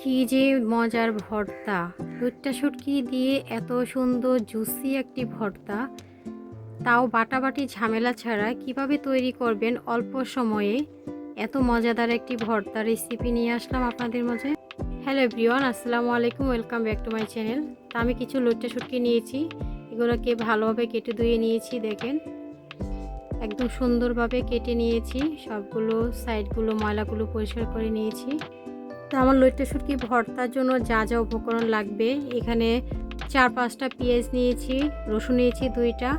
কি যে মজার ভর্তা। দুধটা শুটকি দিয়ে এত সুন্দর জুসি একটি ভর্তা। তাও বাটাবাটি ঝামেলা ছাড়া কীভাবে তৈরি করবেন অল্প সময়ে? এত মজাদার একটি ভর্তা রেসিপি নিয়ে আসলাম আপনাদের মাঝে। হ্যালো এভরিওয়ান আসসালামু আলাইকুম welcome back to my channel তা আমি কিছু লুটটা শুটকি নিয়েছি। এগুলোকে ভালোভাবে কেটে ধুয়ে নিয়েছি, দেখেন। একদম সুন্দরভাবে কেটে নিয়েছি। সবগুলো সাইডগুলো ময়লাগুলো পরিষ্কার করে নিয়েছি। তো আমার লইট্টা শুটকি ভর্তার জন্য যা যা উপকরণ লাগবে, এখানে চার পাঁচটা পেঁয়াজ নিয়েছি, রসুন নিয়েছি দুইটা,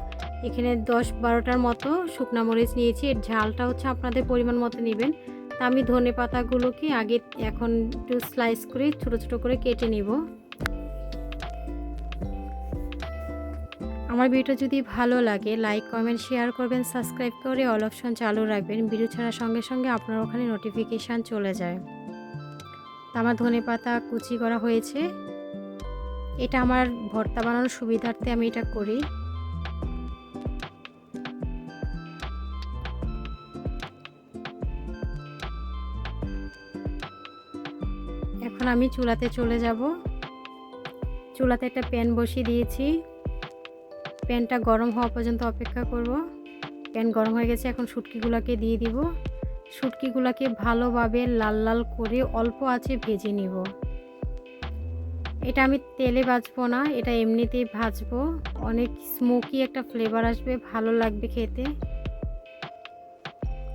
এখানে দশ বারোটার মতো শুকনা মরিচ নিয়েছি, এর ঝালটা হচ্ছে আপনাদের পরিমাণ মতো নেবেন। তা আমি ধনে পাতাগুলোকে আগে এখন একটু স্লাইস করে ছোট ছোট করে কেটে নেব। আমার ভিডিও যদি ভালো লাগে, লাইক, কমেন্ট, শেয়ার করবেন, সাবস্ক্রাইব করে অল অপশন চালু রাখবেন। ভিডিও ছাড়ার সঙ্গে সঙ্গে আপনার ওখানে নোটিফিকেশান চলে যায়। আমার ধনে পাতা কুচি করা হয়েছে। এটা আমার ভর্তা বানানোর সুবিধার্থে আমি এটা করি। এখন আমি চুলাতে চলে যাব। চুলাতে একটা প্যান বসিয়ে দিয়েছি। প্যানটা গরম হওয়া পর্যন্ত অপেক্ষা করব। প্যান গরম হয়ে গেছে, এখন শুটকিগুলোকে দিয়ে দিব। শুটকিগুলোকে ভালোভাবে লাল লাল করে অল্প আছে ভেজে নিব। এটা আমি তেলে ভাজবো না, এটা এমনিতেই ভাজবো। অনেক স্মোকি একটা ফ্লেভার আসবে, ভালো লাগবে খেতে।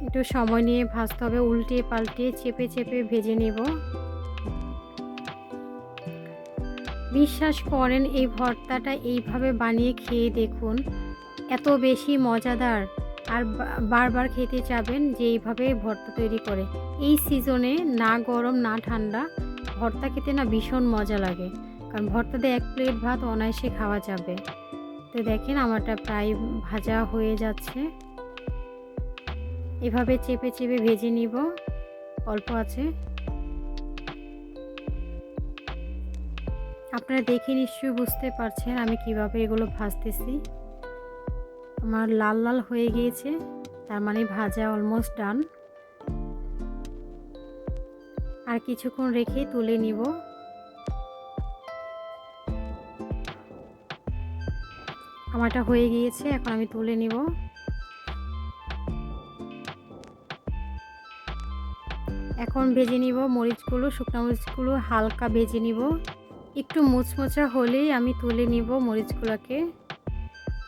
একটু সময় নিয়ে ভাজতে হবে, উল্টে পাল্টে চেপে চেপে ভেজে নেব। বিশ্বাস করেন, এই ভর্তাটা এইভাবে বানিয়ে খেয়ে দেখুন, এত বেশি মজাদার। আর বারবার খেতে চাবেন যে এইভাবে ভর্তা তৈরি করে। এই সিজনে না গরম, না ঠান্ডা, ভর্তা খেতে না ভীষণ মজা লাগে। কারণ ভর্তাতে এক প্লেট ভাত অনায়াসে খাওয়া যাবে। তো দেখেন আমারটা প্রায় ভাজা হয়ে যাচ্ছে। এভাবে চেপে চেপে ভেজে নিব। অল্প আছে। আপনারা দেখে নিশ্চয়ই বুঝতে পারছেন আমি কীভাবে এগুলো ভাজতেছি। আমার লাল লাল হয়ে গিয়েছে, তার মানে ভাজা অলমোস্ট ডান আর কিছুক্ষণ রেখে তুলে নিব। আমারটা হয়ে গিয়েছে, এখন আমি তুলে নিব। এখন ভেজে নিব মরিচগুলো, শুকনো মরিচগুলো, হালকা ভেজে নিব। একটু মুচমোচা হলেই আমি তুলে নিব মরিচগুলোকে।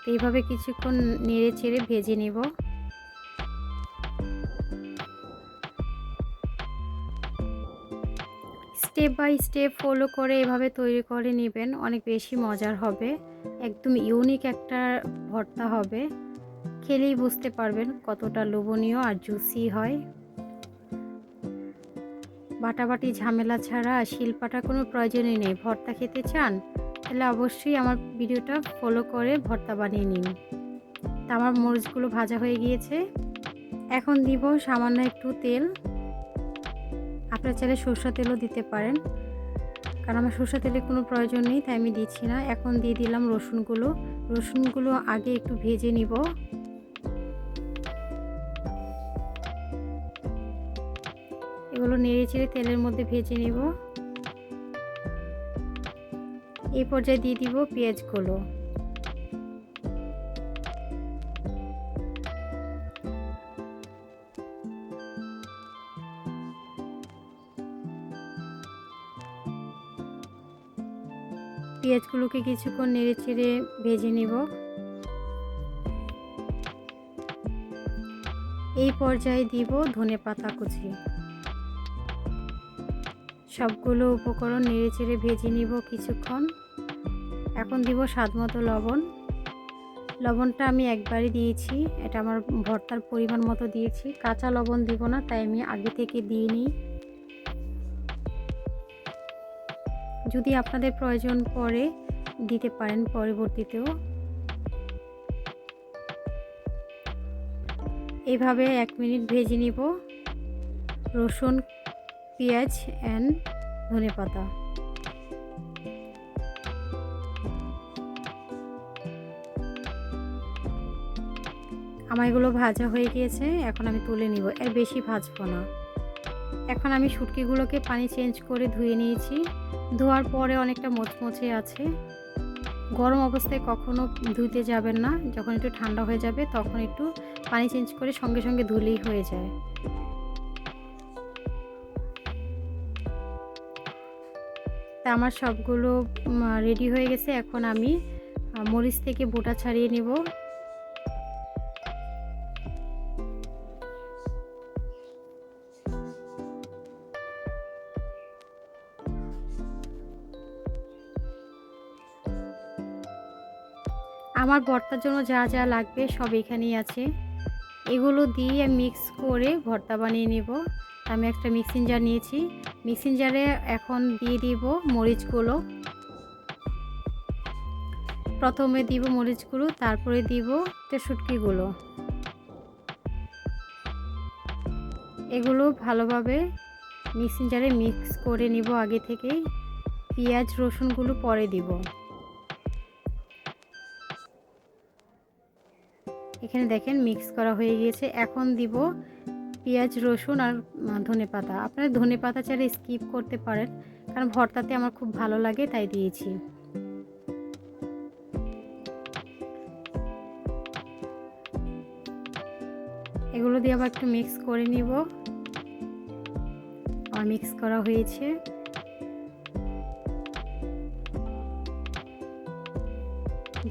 এইভাবে কিছুক্ষণ নেড়ে চেড়ে ভেজে নেব। স্টেপ বাই স্টেপ ফলো করে এভাবে তৈরি করে নেবেন, অনেক বেশি মজার হবে। একদম ইউনিক একটা ভর্তা হবে। খেলেই বুঝতে পারবেন কতটা লোভনীয় আর জুসি হয়। বাটাবাটি ঝামেলা ছাড়া শিল্পাটা কোনো প্রয়োজনই নেই। ভর্তা খেতে চান? তাহলে অবশ্যই আমার ভিডিওটা ফলো করে ভর্তা বানিয়ে নিন। তা আমার মরিচগুলো ভাজা হয়ে গিয়েছে। এখন দিব সামান্য একটু তেল। আপনার চাইলে সরষা তেলও দিতে পারেন। কারণ আমার সরষা তেলের কোনো প্রয়োজন নেই, তাই আমি দিচ্ছি না। এখন দিয়ে দিলাম রসুনগুলো। রসুনগুলো আগে একটু ভেজে নিব। এগুলো নেড়ে চেড়ে তেলের মধ্যে ভেজে নিব। এই পর্যায়ে দিয়ে দিব পেঁয়াজগুলো। পেঁয়াজগুলোকে কিছুক্ষণ নেড়ে চেড়ে ভেজে নিব। এই পর্যায়ে দিব ধনে পাতা কুচি। সবগুলো উপকরণ নেড়ে চেড়ে ভেজে নিব কিছুক্ষণ। এখন দিব স্বাদ মতো লবণ। লবণটা আমি একবারই দিয়েছি, এটা আমার ভর্তার পরিমাণ মতো দিয়েছি। কাঁচা লবণ দিব না, তাই আমি আগে থেকে দিয়ে নিই যদি আপনাদের প্রয়োজন পড়ে, দিতে পারেন পরবর্তীতেও। এভাবে এক মিনিট ভেজে নিব। রসুন, পেঁয়াজ অ্যান্ড ধনে পাতা। আমার এগুলো ভাজা হয়ে গিয়েছে, এখন আমি তুলে নিব। এর বেশি ভাজবো না। এখন আমি শুটকিগুলোকে পানি চেঞ্জ করে ধুয়ে নিয়েছি। ধোয়ার পরে অনেকটা মচমচে আছে। গরম অবস্থায় কখনো ধুইতে যাবেন না। যখন একটু ঠান্ডা হয়ে যাবে, তখন একটু পানি চেঞ্জ করে সঙ্গে সঙ্গে ধুলেই হয়ে যায়। তা আমার সবগুলো রেডি হয়ে গেছে। এখন আমি মরিচ থেকে বোটা ছাড়িয়ে নিব। আমার ভর্তার জন্য যা যা লাগবে সব এখানেই আছে। এগুলো দিয়ে মিক্স করে ভর্তা বানিয়ে নেব। আমি একটা মিক্সিং জার নিয়েছি। মিক্সিং জারে এখন দিয়ে দিব মরিচগুলো। প্রথমে দিব মরিচগুলো, তারপরে দিব শুটকিগুলো এগুলো ভালোভাবে মিক্সিং জারে মিক্স করে নিব আগে থেকে পেঁয়াজ, রসুনগুলো পরে দিব। এখানে দেখেন মিক্স করা হয়ে গিয়েছে। এখন দিব পেঁয়াজ, রসুন আর ধনে পাতা। আপনারা ধনে পাতা চাইলে স্কিপ করতে পারেন, কারণ ভর্তাতে আমার খুব ভালো লাগে, তাই দিয়েছি। এগুলো দিয়ে আবার একটু মিক্স করে নিব। আর মিক্স করা হয়েছে।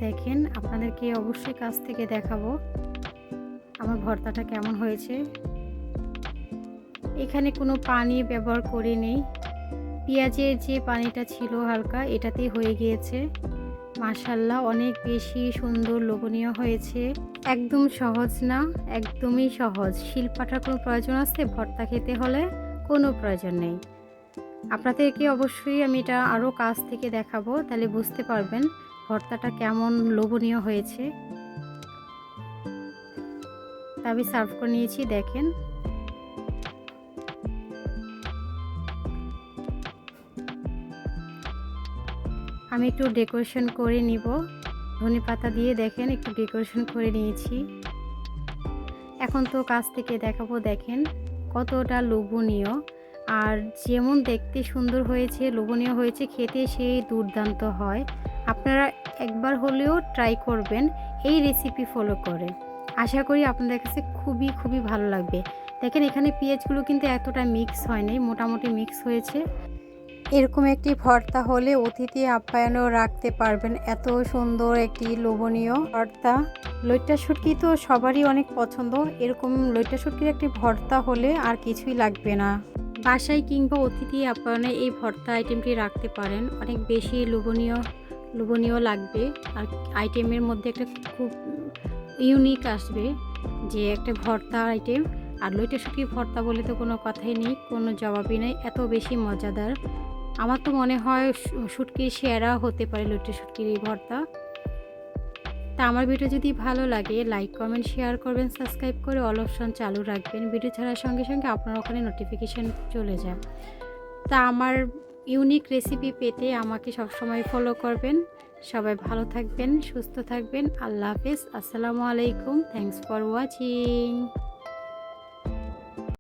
দেখেন, আপনাদেরকে অবশ্যই কাছ থেকে দেখাবো আমার ভর্তাটা কেমন হয়েছে। এখানে কোনো পানি ব্যবহার করি নেই পেঁয়াজের যে পানিটা ছিল হালকা, এটাতেই হয়ে গিয়েছে। মাশাল্লাহ অনেক বেশি সুন্দর, লোভনীয় হয়েছে। একদম সহজ না? একদমই সহজ। শিলপাটার কোনো প্রয়োজন আছে? ভর্তা খেতে হলে কোনো প্রয়োজন নেই। আপনাদেরকে অবশ্যই আমি এটা আরও কাছ থেকে দেখাবো, তাহলে বুঝতে পারবেন ভর্তাটা কেমন লোভনীয় হয়েছে। আমি সার্ভ করে নিয়েছি, দেখেন। আমি একটু ডেকোরেশন করে নিব। ধনে পাতা দিয়ে দেখেন, একটু ডেকোরেশন করে নিয়েছি। এখন তো কাছ থেকে দেখাবো, দেখেন কতটা লোভনীয়। আর যেমন দেখতে সুন্দর হয়েছে, লোভনীয় হয়েছে, খেতে সেই দুর্দান্ত হয়। আপনারা একবার হলেও ট্রাই করবেন, এই রেসিপি ফলো করে। আশা করি আপনাদের কাছে খুবই খুবই ভালো লাগবে। দেখেন এখানে পেঁয়াজগুলো কিন্তু এতটা মিক্স হয়নি মোটামুটি মিক্স হয়েছে। এরকম একটি ভর্তা হলে অতিথি আপ্যায়নও রাখতে পারবেন। এত সুন্দর একটি লোভনীয় ভর্তা। লইট্টা শুটকি তো সবারই অনেক পছন্দ। এরকম লইট্টা শুটকির একটি ভর্তা হলে আর কিছুই লাগবে না। বাসায় কিংবা অতিথি আপ্যায়নে এই ভর্তা আইটেমটি রাখতে পারেন। অনেক বেশি লোভনীয় লোভনীয় লাগবে। আর আইটেমের মধ্যে একটা খুব ইউনিক আসবে যে একটা ভর্তা আইটেম। আর লইটা শুটকি ভর্তা বলে তো কোনো কথাই নেই, কোনো জবাবই নেই। এত বেশি মজাদার। আমার তো মনে হয় শুটকি সেরা হতে পারে লুটি শুটকির এই ভর্তা। তা আমার ভিডিও যদি ভালো লাগে লাইক কমেন্ট শেয়ার করবেন সাবস্ক্রাইব করে অল অপশন চালু রাখবেন। ভিডিও ছাড়ার সঙ্গে সঙ্গে আপনার ওখানে নোটিফিকেশান চলে যায়। তা আমার ইউনিক রেসিপি পেতে আমাকে সবসময় ফলো করবেন। সবাই ভালো থাকবেন, সুস্থ থাকবেন। আল্লাহ হাফেজ। আসসালামু আলাইকুম। Thanks for watching